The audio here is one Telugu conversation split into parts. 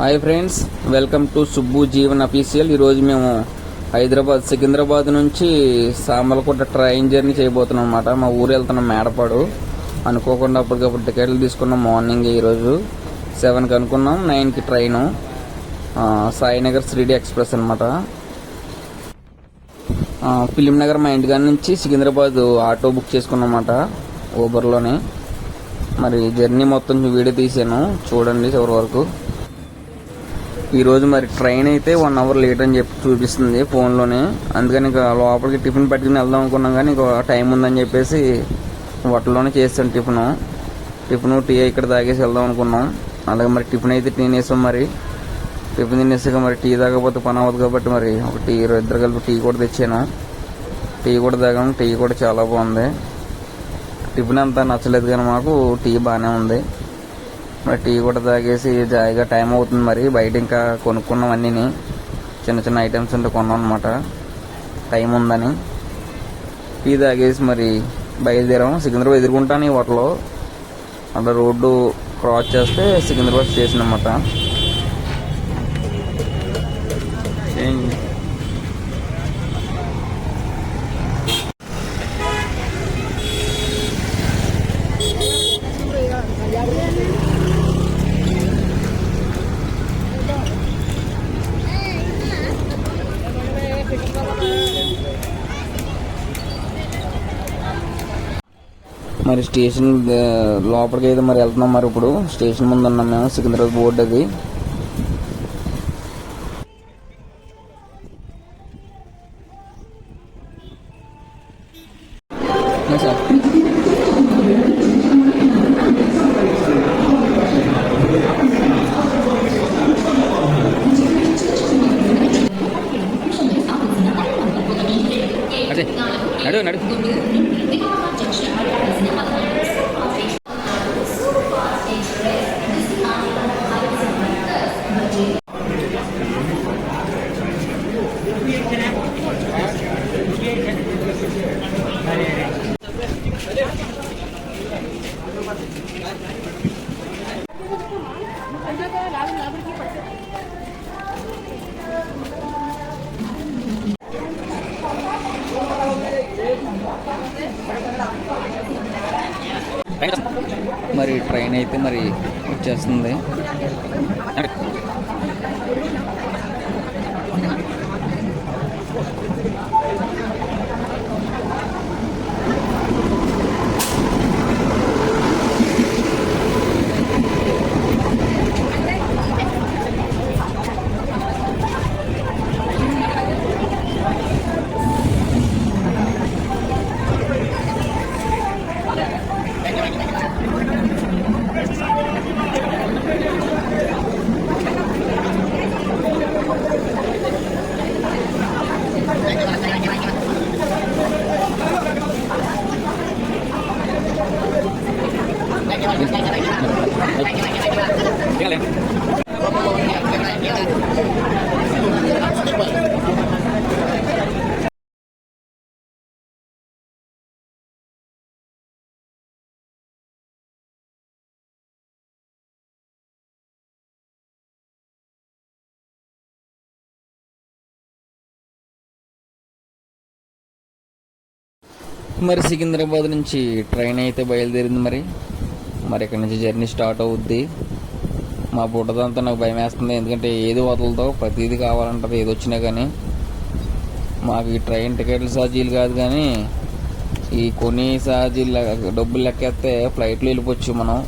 Hi friends welcome to Subbu Jeevan official. ఈరోజు మేము హైదరాబాద్ సికింద్రాబాద్ నుంచి సామలకోట ట్రైన్ జర్నీ చేయబోతున్నాం అనమాట మా ఊరు వెళ్తున్నాం మేడపాడు. అనుకోకుండా అప్పటికప్పుడు టికెట్లు తీసుకున్నాం మార్నింగ్ ఈరోజు. సెవెన్కి అనుకున్నాం నైన్కి ట్రైను. సాయినగర్ శ్రీడి ఎక్స్ప్రెస్ అనమాట ఫిలిం నగర్ మా ఇంటికాడ నుంచి సికింద్రాబాద్ ఆటో బుక్ చేసుకున్నమాట ఊబర్లోనే. మరి జర్నీ మొత్తం వీడియో తీసాను. చూడండి చివరి వరకు. ఈరోజు మరి ట్రైన్ అయితే వన్ అవర్ లేట్ అని చెప్పి చూపిస్తుంది ఫోన్లోనే అందుకని ఇంకా లోపలికి టిఫిన్ పట్టుకుని వెళ్దాం అనుకున్నాం కానీ ఇంకా టైం ఉందని చెప్పేసి హోటల్లోనే చేస్తాను టిఫిను టిఫిన్ టీ ఇక్కడ తాగేసి వెళ్దాం అనుకున్నాం. అలాగే మరి టిఫిన్ అయితే తినేసాం మరి. టిఫిన్ తినేసాక మరి టీ తాగకపోతే పని అవ్వదు కాబట్టి మరి ఒక టీ ఇద్దరు కలిపి టీ కూడా తెచ్చాను. టీ కూడా తాగాము టీ కూడా చాలా బాగుంది. టిఫిన్ అంతా నచ్చలేదు కానీ మాకు టీ బాగానే ఉంది. టీ కూడా తాగేసి జాయిగా టైం అవుతుంది మరి. బయట ఇంకా కొనుక్కున్నాం చిన్న చిన్న ఐటమ్స్ ఉంటే కొన్నాం అనమాట టైం ఉందని. టీ తాగేసి మరి బయలుదేరాం సికింద్రాబాద్ ఎదుర్కొంటాను ఈ హోటల్లో. అలా రోడ్డు క్రాస్ చేస్తే సికింద్రాబాద్ స్టేషన్ అనమాట మరి స్టేషన్ లోపలికి అయితే మరి వెళ్తున్నాం మరి ఇప్పుడు. స్టేషన్ ముందు ఉన్నాం మేము సికింద్రాబాద్ బోర్డు అది. సార్ ట్రైన్ అయితే మరి వచ్చేస్తుంది. మరి సికింద్రాబాద్ నుంచి ట్రైన్ అయితే బయలుదేరింది మరి. మరి ఇక్కడ నుంచి జర్నీ స్టార్ట్ అవుద్ది. మా బుడ్డదంతా నాకు భయం వేస్తుంది. ఎందుకంటే ఏది వదలతో ప్రతిదీ కావాలంటది. ఏది వచ్చినా కానీ మాకు ఈ ట్రైన్ టికెట్ల ఛార్జీలు కాదు కానీ ఈ కొన్ని ఛార్జీలు డబ్బులు లెక్కేస్తే ఫ్లైట్లో వెళ్ళిపోవచ్చు మనం.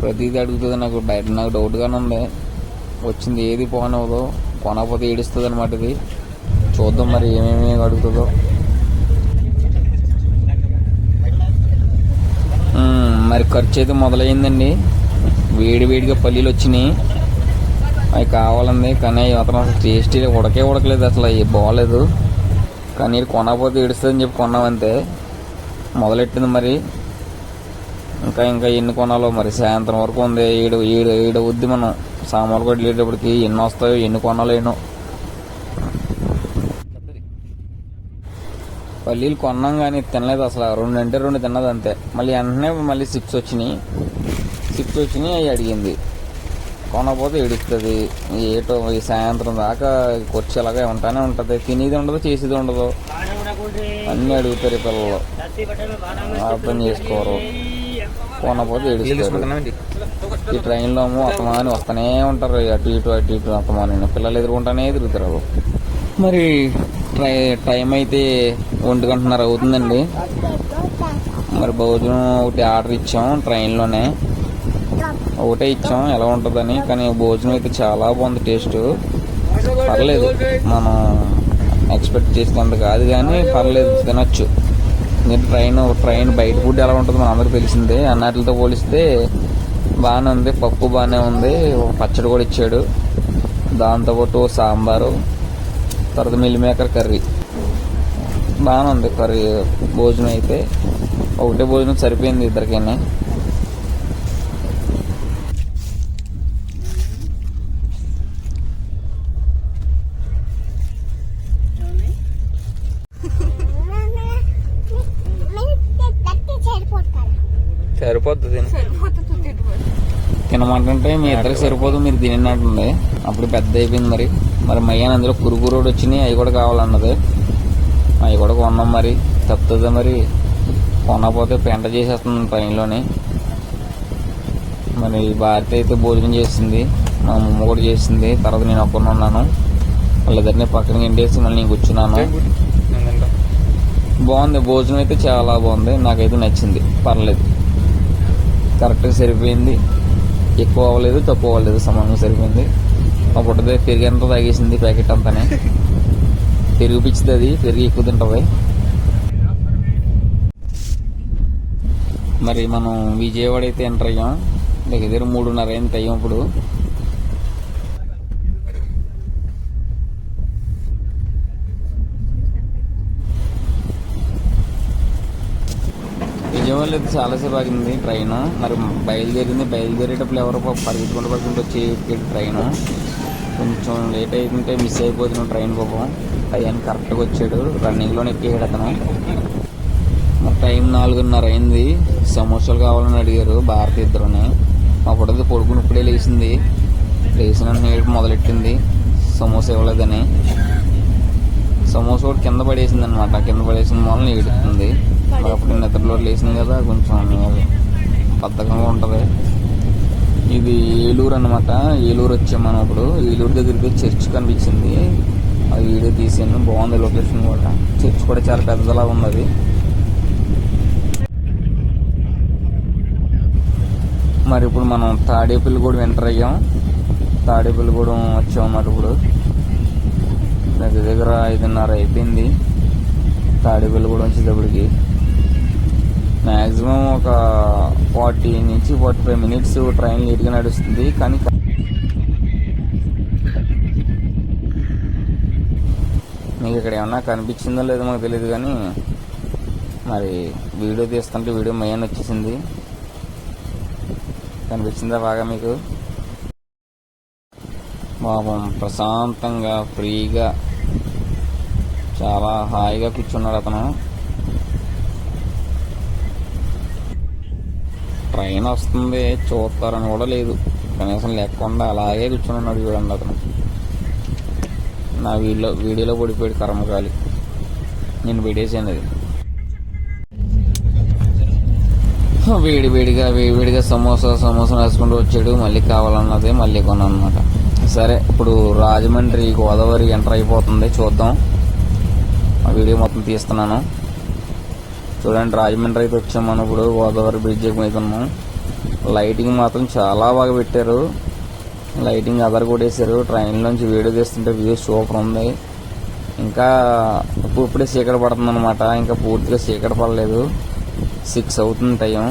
ప్రతిదీ అడుగుతుంది నాకు. బయట నాకు డౌట్గానే ఉంది. వచ్చింది ఏది పోనవదో కొనకపోతే ఏడుస్తుంది అనమాట ఇది. చూద్దాం మరి ఏమేమి అడుగుతుందో మ్మ్, మరి ఖర్చు అయితే మొదలైందండి. వేడి వేడిగా పల్లీలు వచ్చినాయి. అవి కావాలండి కానీ అవి మాత్రం అసలు టేస్టీ ఉడకే ఉడకలేదు అసలు అవి బాగలేదు కానీ ఇది కొనకపోతే ఏడుస్తుందని చెప్పి కొన్నామంతే. మొదలెట్టింది మరి. ఇంకా ఇంకా ఎన్ని కొనాలో మరి. సాయంత్రం వరకు ఉంది. ఏడు ఏడు ఏడు వద్ది మనం. సామాన్లు కూడా వెళ్ళేటప్పటికి ఎన్ని వస్తాయో ఎన్ని కొనాలో పల్లీలు కొన్నాం కానీ తినలేదు అసలు. రెండు అంటే రెండు తిన్నది అంతే. మళ్ళీ వెంటనే మళ్ళీ సిక్స్ వచ్చినాయి. సిక్స్ వచ్చినాయి అవి అడిగింది. కొనకపోతే ఏడుస్తుంది. ఏటో ఈ సాయంత్రం దాకా ఖర్చు అలాగే ఉంటానే ఉంటుంది. తినేది ఉండదు చేసేది ఉండదు. అన్నీ అడుగుతారు ఈ పిల్లలు. అర్థం చేసుకోరు. కొనకపోతే ఏడుస్తారు. ఈ ట్రైన్లో ఏమో అత్తమాని వస్తూనే ఉంటారు. అటు ఇటు అటు ఇటు అత్తమాని పిల్లలు ఎదుర్కొంటానే తిరుగుతారు. మరి ట్రై టైం అయితే ఒంటి గంటన్నర అవుతుందండి. మరి భోజనం ఒకటి ఆర్డర్ ఇచ్చాం ట్రైన్లోనే. ఒకటే ఇచ్చాం ఎలా ఉంటుందని కానీ భోజనం అయితే చాలా బాగుంది టేస్ట్. పర్లేదు మనం ఎక్స్పెక్ట్ చేసినంత కాదు కానీ పర్లేదు తినొచ్చు. మీరు ట్రైన్ ట్రైన్ బయట ఫుడ్ ఎలా ఉంటుందో మన అందరికీ తెలిసిందే. అన్నట్లతో పోలిస్తే బాగానే ఉంది పప్పు బాగానే ఉంది పచ్చడి కూడా ఇచ్చాడు. దాంతోపాటు సాంబారు. తర్వాత మిల్ మేకర్ కర్రీ. బాగానే ఉంది కర్రీ. భోజనం అయితే ఒకటే భోజనం సరిపోయింది ఇద్దరికైనా. సరిపోద్ది తిని. తినమంటుంటే మీ ఇద్దరికి సరిపోదు మీరు తినట్టుంది అప్పుడు పెద్ద అయిపోయింది మరి. మరి మయ్యాన్ అందులో కురుకురోడు వచ్చినాయి అవి కూడా కావాలన్నది. అవి కూడా కొన్నాం మరి. తప్పుతుంది మరి. కొనకపోతే పెంట చేసేస్తుంది ట్రైన్లోని మరి భారతి అయితే భోజనం చేసింది. మా అమ్మ కూడా చేసింది. తర్వాత నేను ఒక్కనే ఉన్నాను. వాళ్ళిద్దరిని పక్కన ఎండేసి మళ్ళీ నేను కూర్చున్నాను. బాగుంది. భోజనం అయితే చాలా బాగుంది. నాకైతే నచ్చింది. పర్లేదు. కరెక్ట్గా సరిపోయింది. ఎక్కువ అవ్వలేదు తక్కువ అవ్వలేదు. సమానంగా సరిపోయింది. మా పుట్టదే పెరుగు అంతా తాగేసింది ప్యాకెట్ అంతానే. పెరుగు పిచ్చిది అది పెరుగు ఎక్కువ తింటుంది. మరి మనం విజయవాడ అయితే ఎంటర్ అయ్యాం. దగ్గర దగ్గర మూడున్నర అయింది అయ్యాం ఇప్పుడు. విజయవాడలో అయితే చాలాసేపు ఆగింది ట్రైన్. మరి బయలుదేరింది బయలుదేరేటప్పుడు ఎవరో పరిగెత్తుకుంటూ పరిగెత్తుకుంటూ వచ్చి ట్రైన్. కొంచెం లేట్ అయితే మిస్ అయిపోతున్నాం ట్రైన్ పాపం. టైం కరెక్ట్గా వచ్చాడు. రన్నింగ్లోనే ఎక్కేయాడు అతను. టైం నాలుగున్నర అయింది. సమోసాలు కావాలని అడిగారు. భారతి ఇద్దరుని. మా పొడది పడుకుని ఇప్పుడే లేచింది. లేచిన నేడు మొదలెట్టింది. సమోసా ఇవ్వలేదని. సమోసా ఒకటి కింద పడేసింది అనమాట కింద పడేసిన మూలన ఏడుతుంది అప్పుడు నిద్రలో లేచింది కదా కొంచెం బద్ధకంగా ఉంటుంది. ఇది ఏలూరు అనమాట ఏలూరు వచ్చాం మనం ఇప్పుడు ఏలూరు దగ్గరికి చర్చ్ కనిపించింది. ఆ వీడియో తీసాను బాగుంది లొకేషన్ కూడా. చర్చ్ కూడా చాలా పెద్దలా ఉంది మరి ఇప్పుడు మనం తాడేపల్లి కూడా ఎంటర్ అయ్యాం. తాడేపల్లి కూడా వచ్చాం అన్నమాట ఇప్పుడు. దగ్గర దగ్గర ఐదున్నర అయిపోయింది. తాడేపల్లి కూడా వచ్చేటప్పటికి. మ్యాక్సిమం ఒక ఫార్టీ నుంచి ఫార్టీ ఫైవ్ మినిట్స్ ట్రైన్ లేట్గా నడుస్తుంది కానీ మీకు ఇక్కడ ఏమన్నా కనిపించిందో లేదో మాకు తెలియదు కానీ మరి వీడియో తీస్తుంటే వీడియో మెయిన్ వచ్చేసింది. కనిపించిందా బాగా మీకు? పాపం ప్రశాంతంగా ఫ్రీగా చాలా హాయిగా కూర్చున్నాడు అతను. ట్రైన్ వస్తుంది చూస్తారని కూడా లేదు. కనీసం లేకుండా అలాగే కూర్చుని ఉన్నాడు చూడండి అతను. నా వీడియో వీడియోలో పడిపోయాడు కర్మకాలి. నేను పెట్టేసాను అది. వేడి వేడిగా వేడి వేడిగా సమోసా సమోసా వేసుకుంటూ వచ్చాడు. మళ్ళీ కావాలన్నది మళ్ళీ కొనమాట సరే ఇప్పుడు రాజమండ్రి గోదావరి ఎంటర్ అయిపోతుంది. చూద్దాం. ఆ వీడియో మొత్తం తీస్తున్నాను. చూడండి రాజమండ్రి అయితే వచ్చాం మనం ఇప్పుడు గోదావరి బ్రిడ్జ్ మీద ఉన్నాం. లైటింగ్ మాత్రం చాలా బాగా పెట్టారు. లైటింగ్ అదర్ కూడా వేసారు ట్రైన్ నుంచి వీడియో తీస్తుంటే వ్యూ సూపర్ ఉంది. ఇంకా ఇప్పుడు ఇప్పుడే చీకటి పడుతుంది అనమాట ఇంకా పూర్తిగా చీకటి పడలేదు. సిక్స్ అవుతుంది టైం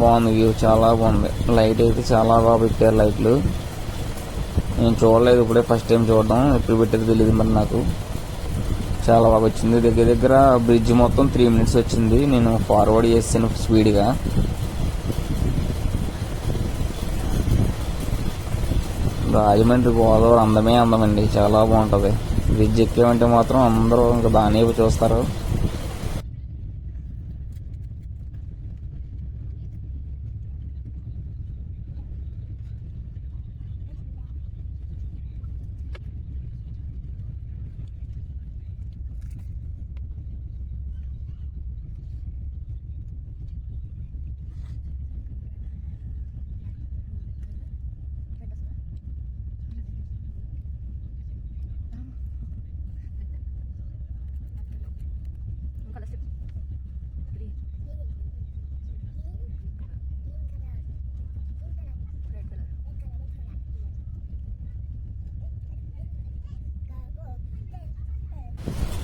బాగుంది వ్యూ చాలా బాగుంది. లైట్ అయితే చాలా బాగా పెట్టారు లైట్లు నేను చూడలేదు ఇప్పుడే ఫస్ట్ టైం చూడడం. ఎప్పుడు పెట్టేది తెలియదు మరి నాకు. చాలా బాగా వచ్చింది. దగ్గర దగ్గర బ్రిడ్జ్ మొత్తం త్రీ మినిట్స్ వచ్చింది. నేను ఫార్వర్డ్ చేసాను స్పీడ్గా రాజమండ్రి గోదావరి అందమే అందమండి. చాలా బాగుంటుంది. బ్రిడ్జ్ ఎక్కేమంటే మాత్రం అందరూ ఇంకా దాని చూస్తారు.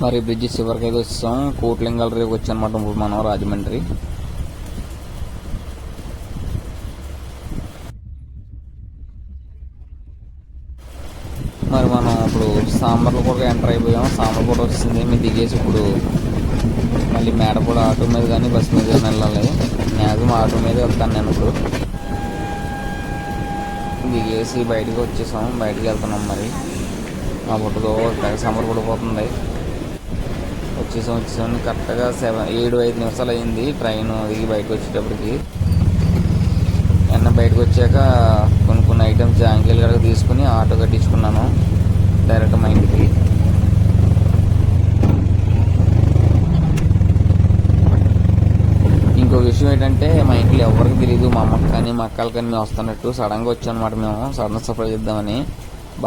మరి బ్రిడ్జ్ చివరికి అయితే వచ్చాం కోట్లింగాల రేపు వచ్చానమాట ఇప్పుడు మనం రాజమండ్రి. మరి మనం ఇప్పుడు సాంబార్లో కూడా ఎంటర్ అయిపోయాం. సాంబార్ కూడా వచ్చింది మేము దిగేసి ఇప్పుడు మళ్ళీ మేడ కూడా ఆటో మీద కానీ బస్సు మీద కానీ వెళ్ళాలి. మ్యాక్సిమం ఆటో మీద వెళ్తాను నేను ఇప్పుడు. దిగేసి బయటకు వచ్చేసాం. బయటికి వెళ్తున్నాం మరి. మా బుట్టతో సాంబార్ కూడా పోతుంది. వచ్చేసాం వచ్చేసాం కరెక్ట్గా సెవెన్ ఏడు ఐదు నిమిషాలు అయింది. ట్రైన్ దిగి బయటకు వచ్చేటప్పటికి. ఎన్న బయటకు వచ్చాక కొన్ని కొన్ని ఐటమ్స్ జాంకీలు గారికి తీసుకుని ఆటో కట్టించుకున్నాను. డైరెక్ట్ మా ఇంటికి. ఇంకో విషయం ఏంటంటే మా ఇంట్లో ఎవరికి తెలియదు మా అమ్మకి కానీ మా అక్కలు కానీ మేము వస్తున్నట్టు సడన్గా వచ్చాం అనమాట మేము. సడన్ సర్ప్రైజ్ ఇద్దామని.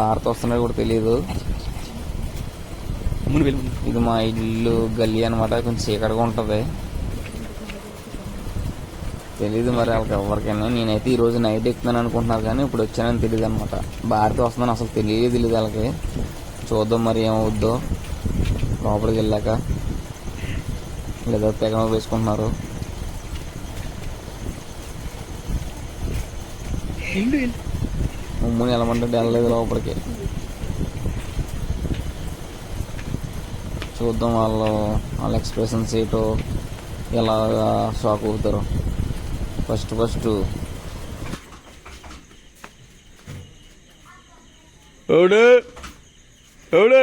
భారత్ వస్తున్నట్టు కూడా తెలియదు ఇది మా ఇల్లు గల్లీ అనమాట కొంచెం చీకటిగా ఉంటుంది. తెలియదు మరి వాళ్ళకి ఎవరికైనా. నేనైతే ఈ రోజు నైట్ ఎక్కుతున్నాను అనుకుంటున్నారు కానీ ఇప్పుడు వచ్చానని తెలియదు అనమాట భారతి వస్తుందని అసలు తెలియదు తెలియదు వాళ్ళకి. చూద్దాం మరి ఏమవుద్దో. లోపలికి వెళ్ళాక. లేదా తెగ వేసుకుంటున్నారు. ముమ్ముని వెళ్ళమంటే వెళ్ళలేదు లోపలికి. చూద్దాం వాళ్ళు వాళ్ళ ఎక్స్ప్రెషన్స్ ఏంటో ఎలా షాక్ అవుతారు. ఫస్ట్ ఫస్ట్ ఎవడు? ఎవడు?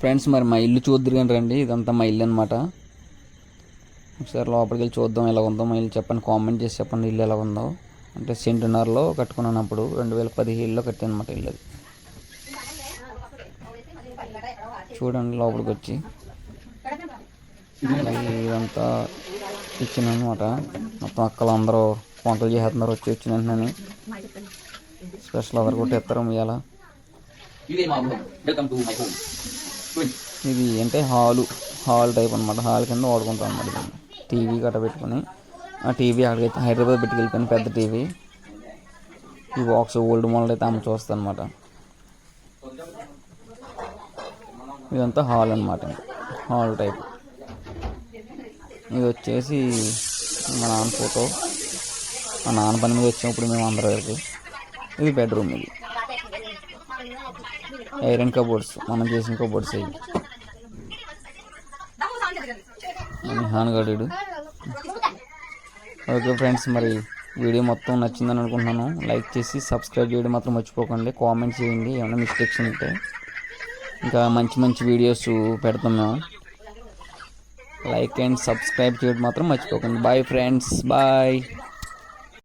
ఫ్రెండ్స్ మరి మా ఇల్లు చూద్దరు కానీ రండి. ఇదంతా మా ఇల్లు అనమాట ఒకసారి లోపలికి వెళ్ళి చూద్దాం ఎలా ఉందో. మా ఇల్లు చెప్పండి కామెంట్ చేసి చెప్పండి ఇల్లు ఎలా ఉందో. అంటే సెంటున్నరలో కట్టుకున్నాను అప్పుడు రెండు వేల పదిహేడులో కట్టాను అనమాట ఇల్లు అది. చూడండి లోపలికి వచ్చి. ఇదంతా కిచెన్ అనమాట మొత్తం అక్కలు అందరూ వంటలు చేస్తున్నారు. వచ్చి వచ్చిన వెంటనే స్పెషల్ ఎవరు కొట్టేస్తారు ఇవాళ వెల్కమ్ టు మై హోమ్ ఇది అంటే హాలు హాల్ టైప్ అనమాట హాల్ కింద వాడుకుంటాం అనమాట టీవీ గట్ట పెట్టుకుని ఆ టీవీ అక్కడికి హైదరాబాద్ పెట్టుకెళ్ళిపోయిన పెద్ద టీవీ. ఈ బాక్స్ ఓల్డ్ మోడల్ అయితే అమ్మ చూస్తాను అనమాట ఇదంతా హాల్ అనమాట హాల్ టైప్. ఇది వచ్చేసి మా నాన్న ఫోటో. మా నాన్న పని మీద వచ్చినప్పుడు మేము అందరం వరకు ఇది బెడ్రూమ్ ఇది. ఐరన్ కబోర్డ్స్ మనం చేసిన కబోర్డ్స్ అవి హాన్ హాన్గాడు ఓకే ఫ్రెండ్స్ మరి వీడియో మొత్తం నచ్చిందని అనుకుంటున్నాను. లైక్ చేసి సబ్స్క్రైబ్ చేయడం మాత్రం మర్చిపోకండి. కామెంట్ చేయండి. ఏమైనా మిస్టేక్స్ ఉంటే ఇంకా మంచి మంచి వీడియోస్ పెడతాం మేము. లైక్ అండ్ సబ్స్క్రైబ్ చేయడం మాత్రం మర్చిపోకండి. Bye friends bye